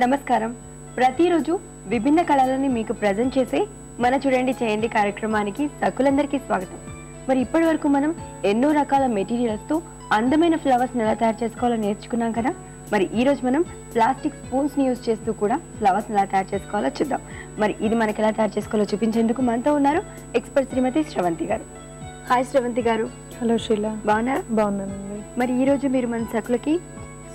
నమస్కారం. ప్రతిరోజు విభిన్న కళలని మీకు ప్రజెంట్ చేసే మన చూడండి చేయండి కార్యక్రమానికి సకులందరికీ స్వాగతం. మరి ఇప్పటి వరకు మనం ఎన్నో రకాల మెటీరియల్స్తో అందమైన ఫ్లవర్స్ ఎలా తయారు చేసుకోవాలో నేర్చుకున్నాం కదా? మరి ఈ రోజు మనం ప్లాస్టిక్ స్పూన్స్ని యూజ్ చేస్తూ కూడా ఫ్లవర్స్ ఎలా తయారు చేసుకోవాలో చూద్దాం. మరి ఇది మనకి ఎలా తయారు చేసుకోవాలో చూపించేందుకు మనతో ఉన్నారు ఎక్స్పర్ట్ శ్రీమతి శ్రవంతి గారు. హాయ్ శ్రవంతి గారు. హలో శీల బాగున్నారా? బాగున్నానండి. మరి ఈ రోజు మీరు మన సకులకి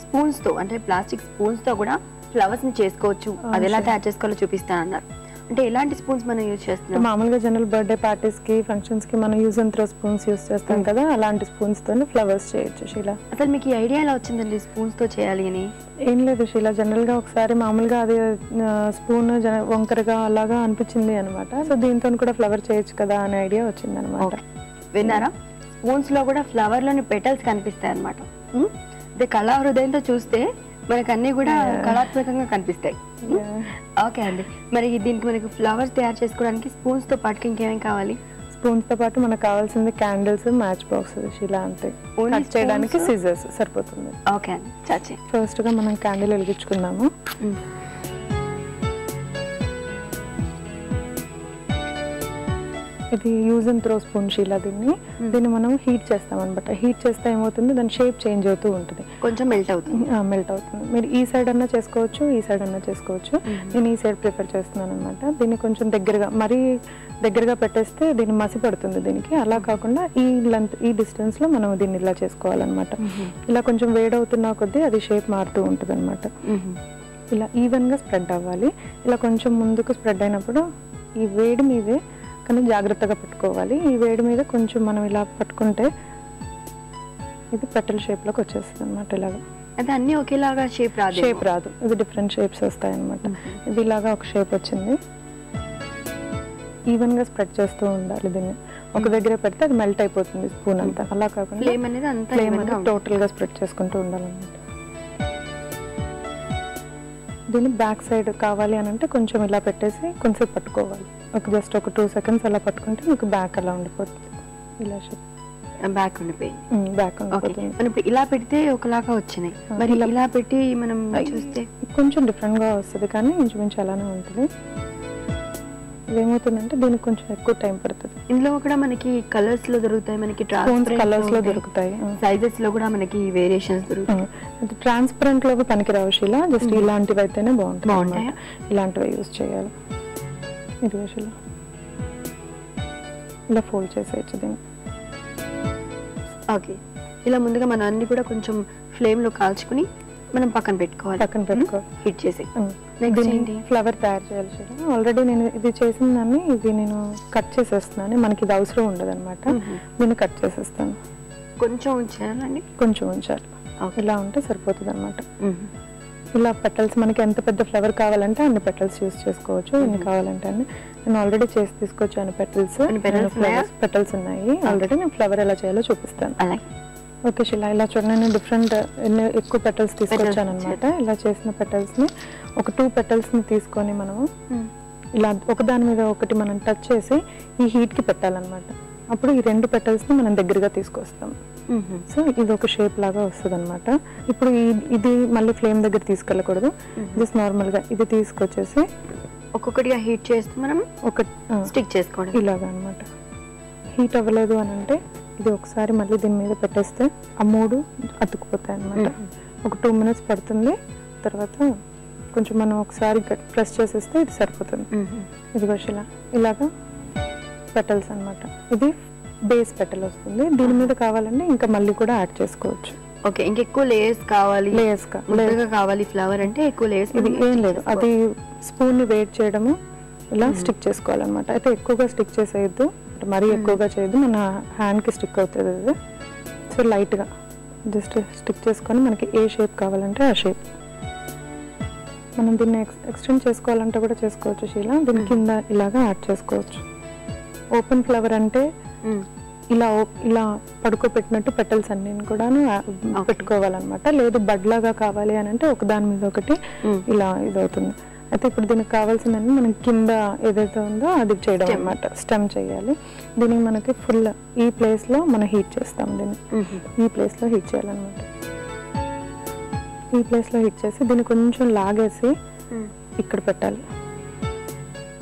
స్పూన్స్తో అంటే ప్లాస్టిక్ స్పూన్స్తో కూడా ఫ్లవర్స్ని చేసుకోవచ్చు అది ఎలా. తయారు చేసుకోవాలో చూపిస్తానన్నారు. అంటే ఎలాంటి స్పూన్స్ మనం యూజ్ చేస్తున్నాం? మామూలుగా జనరల్ బర్త్డే పార్టీస్కి ఫంక్షన్స్కి మనం use and throw spoons use చేస్తాం. కదా అలాంటి స్పూన్స్ తోనే ఫ్లవర్స్ చేయొచ్చు శీల అసలు మీకు ఈ ఐడియా ఎలా వచ్చిందండి స్పూన్స్తో చేయాలి అని? ఏం లేదు శీల జనరల్గా ఒకసారి మామూలుగా అది స్పూన్ వంకరగా అలాగా అనిపించింది అనమాట సో దీంతో కూడా ఫ్లవర్ చేయొచ్చు కదా అనే ఐడియా వచ్చింది అనమాట విన్నారా? స్పూన్స్లో కూడా ఫ్లవర్లోని పెటల్స్ కనిపిస్తాయి అనమాట అదే కళా హృదయంతో చూస్తే మనకు అన్ని కూడా. కళాత్మకంగా కనిపిస్తాయి. ఓకే అండి. మరి దీనికి మనకి ఫ్లవర్స్ తయారు చేసుకోవడానికి స్పూన్స్తో పాటు ఇంకేమేం కావాలి? స్పూన్స్తో పాటు మనకు కావాల్సింది క్యాండిల్స్ మ్యాచ్ బాక్స్ శీల అంతే. కట్ చేయడానికి? సిజర్స్ సరిపోతుంది. ఓకే అండి. చాచే ఫస్ట్గా మనం క్యాండిల్ వెలిగించుకుందాము. ఇది యూజ్ అండ్ త్రో స్పూన్ షీలా దీన్ని. Hmm. దీన్ని మనం హీట్ చేస్తాం అనమాట హీట్ చేస్తే ఏమవుతుంది? దాని షేప్ చేంజ్ అవుతూ ఉంటుంది. కొంచెం మెల్ట్ అవుతుంది. మెల్ట్ అవుతుంది. మీరు ఈ సైడ్ అన్నా చేసుకోవచ్చు ఈ సైడ్ అన్నా చేసుకోవచ్చు. నేను ఈ సైడ్ ప్రిఫర్ చేస్తున్నాను అనమాట దీన్ని కొంచెం దగ్గరగా మరీ దగ్గరగా పెట్టేస్తే దీన్ని మసి పడుతుంది దీనికి. అలా కాకుండా ఈ లెంత్ ఈ డిస్టెన్స్లో మనం దీన్ని ఇలా చేసుకోవాలన్నమాట. ఇలా కొంచెం వేడవుతున్నా కొద్దీ అది షేప్ మారుతూ ఉంటుంది అనమాట ఇలా ఈవెన్గా స్ప్రెడ్ అవ్వాలి. ఇలా కొంచెం ముందుకు స్ప్రెడ్ అయినప్పుడు ఈ వేడి మీదే కానీ జాగ్రత్తగా పెట్టుకోవాలి. ఈ వేడి మీద కొంచెం మనం ఇలా పట్టుకుంటే ఇది పెటల్ షేప్లోకి వచ్చేస్తుంది అనమాట ఇలాగా. అంటే అన్ని ఒకేలాగా షేప్ రాదు షేప్ రాదు. ఇది డిఫరెంట్ షేప్స్ వస్తాయి అనమాట ఇది ఇలాగా ఒక షేప్ వచ్చింది. ఈవెన్గా స్ప్రెడ్ చేస్తూ ఉండాలి దీన్ని. ఒక దగ్గర పెడితే అది మెల్ట్ అయిపోతుంది స్పూన్ అంతా. అలా కాకుండా even గా. టోటల్గా స్ప్రెడ్ చేసుకుంటూ ఉండాలన్నమాట. దీన్ని బ్యాక్ సైడ్ కావాలి అని అంటే కొంచెం ఇలా పెట్టేసి కొంచెం పట్టుకోవాలి. ఒక జస్ట్ ఒక టూ సెకండ్స్ అలా పట్టుకుంటే మీకు బ్యాక్ అలా ఉండిపోతుంది. ఇలా బ్యాక్ ఉండిపోయింది. బ్యాక్ ఉండిపోతుంది. మనం ఇలా పెడితే ఒకలాగా వచ్చినాయి. మరి ఇలా- పెట్టి మనం. చూస్తే? కొంచెం డిఫరెంట్గా వస్తుంది కానీ ఇంచుమించు అలానే ఉంటుంది. ఇదేమవుతుందంటే దీనికి కొంచెం ఎక్కువ టైం పడుతుంది. ఇందులో కూడా మనకి కలర్స్లో దొరుకుతాయి మనకి కలర్స్లో దొరుకుతాయి. సైజెస్లో కూడా మనకి వేరియేషన్స్ దొరుకుతాయి. ట్రాన్స్పరెంట్లో పనికిరావు శీల. జస్ట్. ఇలాంటివి అయితేనే బాగుంటుంది బాగుంటాయా? ఇలాంటివి యూజ్ చేయాలి. ఇది శీల. ఇలా ఫోల్డ్ చేసేయచ్చు దీన్ని. ఓకే ఇలా ముందుగా మనం అన్ని కూడా కొంచెం ఫ్లేమ్లో కాల్చుకుని మనం పక్కన పెట్టుకోవాలి. పక్కన పెట్టుకో. హిట్ చేసి. నెక్స్ట్ ఫ్లవర్ తయారు చేయాలి ఆల్రెడీ నేను ఇది చేసిన దాన్ని ఇది నేను కట్ చేసేస్తున్నాను. మనకి ఇది అవసరం ఉండదు అనమాట. దీన్ని కట్ చేసేస్తాను. కొంచెం ఉంచాలండి కొంచెం ఉంచాలి. ఇలా ఉంటే సరిపోతుంది అనమాట ఇలా పెటల్స్ మనకి ఎంత పెద్ద ఫ్లవర్ కావాలంటే అన్ని పెటల్స్ యూస్ చేసుకోవచ్చు. ఎన్ని. కావాలంటే అన్ని. నేను ఆల్రెడీ చేసి తీసుకొచ్చాను పెటల్స్? పెటల్స్ ఉన్నాయి? ఆల్రెడీ నేను ఫ్లవర్ ఎలా చేయాలో చూపిస్తాను. అలాగే. ఓకే శిలా ఇలా చూడండి నేను డిఫరెంట్ ఎక్కువ పెటల్స్ తీసుకొచ్చాను అనమాట ఇలా చేసిన petals ని ఒక టూ ని తీసుకొని మనము ఇలా ఒకదాని మీద ఒకటి మనం టచ్ చేసి ఈ heat కి పెట్టాలన్నమాట. అప్పుడు ఈ రెండు petals ని మనం దగ్గరగా తీసుకొస్తాం. సో ఇది ఒక షేప్ లాగా వస్తుంది అనమాట ఇప్పుడు ఇది మళ్ళీ ఫ్లేమ్ దగ్గర తీసుకెళ్ళకూడదు. జస్ట్ నార్మల్గా ఇది తీసుకొచ్చేసి ఒక్కొక్కటిగా హీట్ చేస్తూ మనం ఒక స్టిక్ చేసుకోవడం. ఇలాగా అనమాట హీట్ అవ్వలేదు అని అంటే ఇది ఒకసారి మళ్ళీ దీని మీద పెట్టేస్తే ఆ మూడు అతుక్కుపోతాయి అనమాట ఒక టూ మినిట్స్ పడుతుంది. తర్వాత కొంచెం మనం ఒకసారి ప్రెస్ చేసేస్తే ఇది సరిపోతుంది. ఇది ఇలా ఇలాగా పెటల్స్ అన్నమాట. ఇది బేస్ పెటల్ వస్తుంది. దీని మీద కావాలంటే ఇంకా మళ్ళీ కూడా యాడ్ చేసుకోవచ్చు. ఓకే ఇంకెక్కువ లేయర్స్ కావాలి? లేయర్స్ కావాలి ఫ్లవర్ అంటే ఎక్కువ లేయర్స్ ఇది ఏం లేదు. అది స్పూన్ని వేట్ చేయడము ఇలా. స్టిక్ చేసుకోవాలన్నమాట. అయితే ఎక్కువగా స్టిక్ చేసేయద్దు. అంటే మరీ Mhm. ఎక్కువగా చేయొద్దు మన హ్యాండ్కి స్టిక్ అవుతుంది అది. సో లైట్గా జస్ట్ స్టిక్ చేసుకొని మనకి ఏ షేప్ కావాలంటే ఆ షేప్ మనం దీన్ని ఎక్స్టెండ్ చేసుకోవాలంటే కూడా చేసుకోవచ్చు శీల. దీని Mhm. కింద ఇలాగా యాడ్ చేసుకోవచ్చు. ఓపెన్ ఫ్లవర్ అంటే ఇలా ఓ- ఇలా పడుకోబెట్టినట్టు పెటల్స్ అన్ని Okay. పెట్టుకోవాలన్నమాట. లేదు బడ్లాగా కావాలి అని అంటే ఒక దాని మీద ఒకటి ఇలా ఇది అవుతుంది. అయితే ఇప్పుడు దీనికి కావాల్సిందని మనం కింద ఏదైతే ఉందో అది చేయడం. అనమాట స్టెమ్ చేయాలి. దీనికి మనకి ఫుల్ ఈ ప్లేస్లో మనం హీట్ చేస్తాం దీన్ని. ఈ ప్లేస్లో హీట్ చేయాలన్నమాట. ఈ ప్లేస్లో హిట్ చేసి దీన్ని కొంచెం లాగేసి ఇక్కడ పెట్టాలి.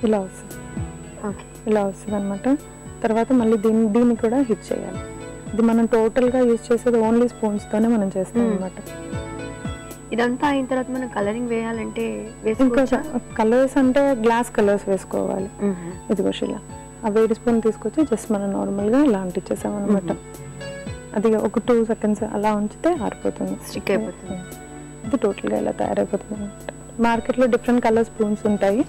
ఇలా వస్తుంది. ఇలా వస్తుంది అనమాట తర్వాత మళ్ళీ దీన్ని దీన్ని కూడా హిట్ చేయాలి. ఇది మనం టోటల్గా యూజ్ చేసేది ఓన్లీ స్పూన్స్తోనే మనం చేస్తాం. అనమాట ఇదంతా అయిన తర్వాత మనం కలరింగ్ వేయాలంటే కలర్స్ అంటే గ్లాస్ కలర్స్ వేసుకోవాలి. ఇదిగో శిలా ఆ వేడి స్పూన్ తీసుకొచ్చి జస్ట్ మనం నార్మల్గా ఇలా అంటించేసాం అనమాట అది ఒక టూ సెకండ్స్ అలా ఉంచితే ఆరిపోతుంది. Stick అయిపోతుంది. ఇది టోటల్గా ఇలా తయారైపోతుంది అనమాట మార్కెట్లో డిఫరెంట్ కలర్ స్పూన్స్ ఉంటాయి.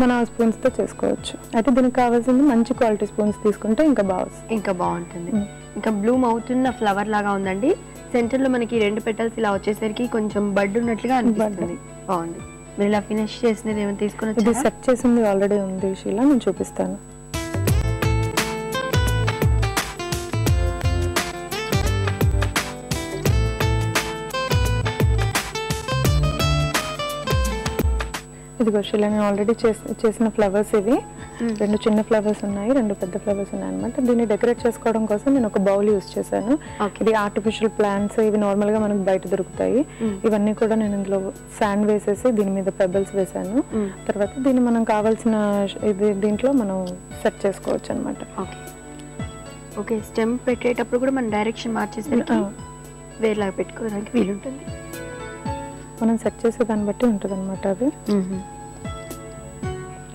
మనం ఆ స్పూన్స్తో చేసుకోవచ్చు. అయితే దీనికి కావాల్సింది మంచి క్వాలిటీ స్పూన్స్ తీసుకుంటే ఇంకా బాగా ఇంకా బాగుంటుంది. ఇంకా బ్లూమ్ అవుతున్న ఫ్లవర్ లాగా ఉందండి. సెంటర్లో మనకి రెండు పెటల్స్ ఇలా వచ్చేసరికి కొంచెం బడ్ ఉన్నట్లుగా అనిపిస్తుంది. బాగుంది. మీరు ఇలా ఫినిష్ చేసినది ఏమైనా తీసుకుని ఇది? సెట్ చేసింది ఆల్రెడీ ఉంది షీలా. నేను చూపిస్తాను. ఇదిగో షీలా నేను ఆల్రెడీ చేసిన ఫ్లవర్స్ ఇవి. రెండు చిన్న ఫ్లవర్స్ ఉన్నాయి రెండు పెద్ద ఫ్లవర్స్ ఉన్నాయి అనమాట దీన్ని డెకరేట్ చేసుకోవడం కోసం నేను ఒక బౌల్ యూస్ చేశాను. ఇది ఆర్టిఫిషియల్ ప్లాంట్స్ ఇవి నార్మల్గా మనకు బయట దొరుకుతాయి. ఇవన్నీ కూడా నేను ఇందులో శాండ్ వేసేసి దీని మీద పెబల్స్ వేసాను. తర్వాత దీన్ని మనం కావాల్సిన ఇది దీంట్లో మనం సెట్ చేసుకోవచ్చు అనమాట ఓకే. స్టెమ్ పెట్టేటప్పుడు కూడా మనం డైరెక్షన్ మార్చేసరికి వేరేలాగా పెట్టుకోవడానికి వీలుంటుంది. మనం సెట్ చేసే దాన్ని బట్టి ఉంటుంది అనమాట అది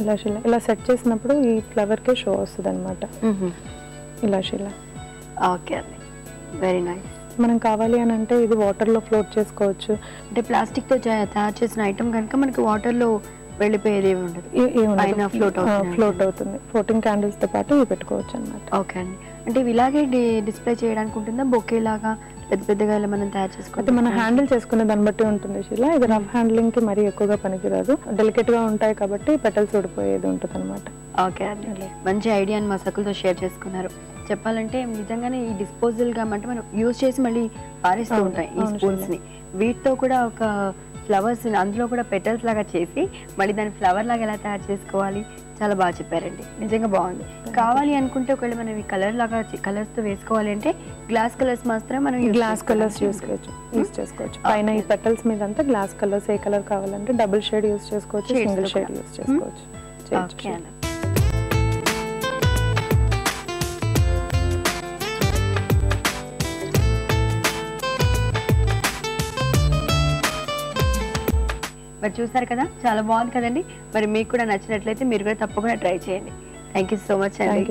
ఇలా శిల ఇలా సెట్ చేసినప్పుడు ఈ ఫ్లవర్కే షో వస్తుంది అనమాట ఇలా శిల. ఓకే అండి. వెరీ నైస్ మనం కావాలి అని అంటే ఇది వాటర్లో ఫ్లోట్ చేసుకోవచ్చు. అంటే ప్లాస్టిక్తో తయారు చేసిన ఐటమ్ కనుక మనకి వాటర్లో వెళ్ళిపోయేది ఏమి ఉండదు. అవుతుంది. ఫ్లోట్ అవుతుంది. ఫ్లోటింగ్ క్యాండిల్స్తో పాటు ఇవి పెట్టుకోవచ్చు అనమాట ఓకే అండి. అంటే ఇవి ఇలాగే డిస్ప్లే చేయడానికి ఉంటుందా? బొకే లాగా పెద్ద పెద్దగా ఇలా మనం తయారు చేసుకోవాలి మనం హ్యాండిల్ చేసుకునే దాన్ని బట్టి ఉంటుంది శిలా. ఇది రఫ్ హ్యాండ్లింగ్కి మరీ ఎక్కువగా పనికిరాదు. డెలికేట్గా ఉంటాయి కాబట్టి పెటల్స్ ఊడిపోయేది ఉంటుంది అనమాట ఓకే అండి. మంచి ఐడియాని మా సకులతో షేర్ చేసుకున్నారు. చెప్పాలంటే నిజంగానే ఈ డిస్పోజల్గా అంటే మనం యూజ్ చేసి మళ్ళీ పారేస్తూ అవును, ఉంటాం ఈ స్పూన్స్ని. వీటితో కూడా ఒక ఫ్లవర్స్ అందులో కూడా పెటల్స్ లాగా చేసి మళ్ళీ దాని ఫ్లవర్ లాగా ఎలా తయారు చేసుకోవాలి? చాలా బాగా చెప్పారండి. నిజంగా బాగుంది. కావాలి అనుకుంటే ఒకవేళ మనం ఈ కలర్ లాగా కలర్స్తో వేసుకోవాలి అంటే గ్లాస్ కలర్స్ మాత్రమే మనం గ్లాస్ కలర్స్ యూస్ యూస్ చేసుకోవచ్చు. పైన ఈ పెటల్స్ మీద అంతా గ్లాస్ కలర్స్ ఏ కలర్ కావాలంటే డబుల్ షేడ్ యూస్ చేసుకోవచ్చు సింగిల్ షేడ్. యూస్ చేసుకోవచ్చు. మరి చూసారు కదా? చాలా బాగుంది కదండి. మరి మీకు కూడా నచ్చినట్లయితే మీరు కూడా తప్పకుండా ట్రై చేయండి. థ్యాంక్ యూ సో మచ్ అండి.